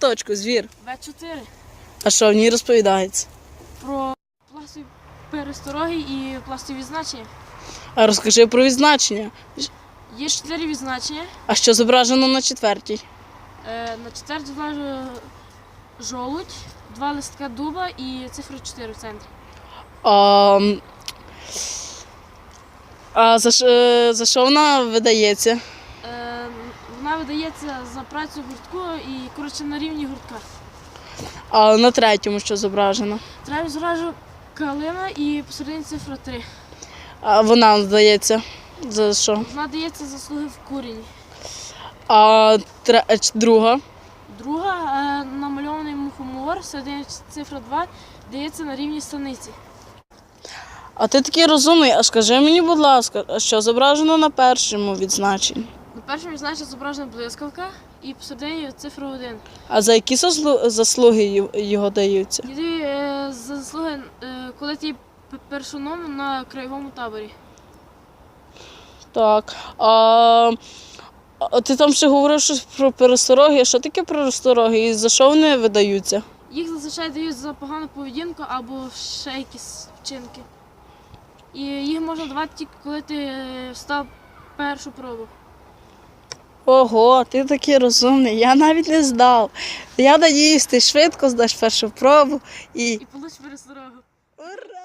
називаєш точку, звір? В4 А що в ній розповідається? про пластові перестороги і пластові відзначення. А розкажи про відзначення. Є чотири відзначення. А що зображено на четвертій? Е, на четвертій влажу жолудь, два листка дуба і цифра 4 в центрі. А, а за, ш- е, за що вона видається? Видається за працю гуртку і коротше на рівні гуртка. А на третьому що зображено? Треба зразу калина і посередині цифра 3. А вона здається. За що? Вона дається заслуги в курені. А тре- е, ч- друга? Друга е, намальований мухомор, середині цифра 2, дається на рівні станиці. А ти такий розумний, а скажи мені, будь ласка, а що зображено на першому відзначенні? На першому відзначення зображена блискавка і посередині цифра 1. А за які заслуги його даються? Іди е, за заслуги, е, коли ти п- першоном на краєвому таборі. Так. А, ти там ще говорив щось про перестороги. А Що таке перестороги і за що вони видаються? Їх зазвичай дають за погану поведінку або ще якісь вчинки. І їх можна давати тільки коли ти е, став першу пробу. Ого, ти такий розумний, я навіть не здав. Я надіюсь, ти швидко здаш першу пробу і. І получиш пересорогу. Ура!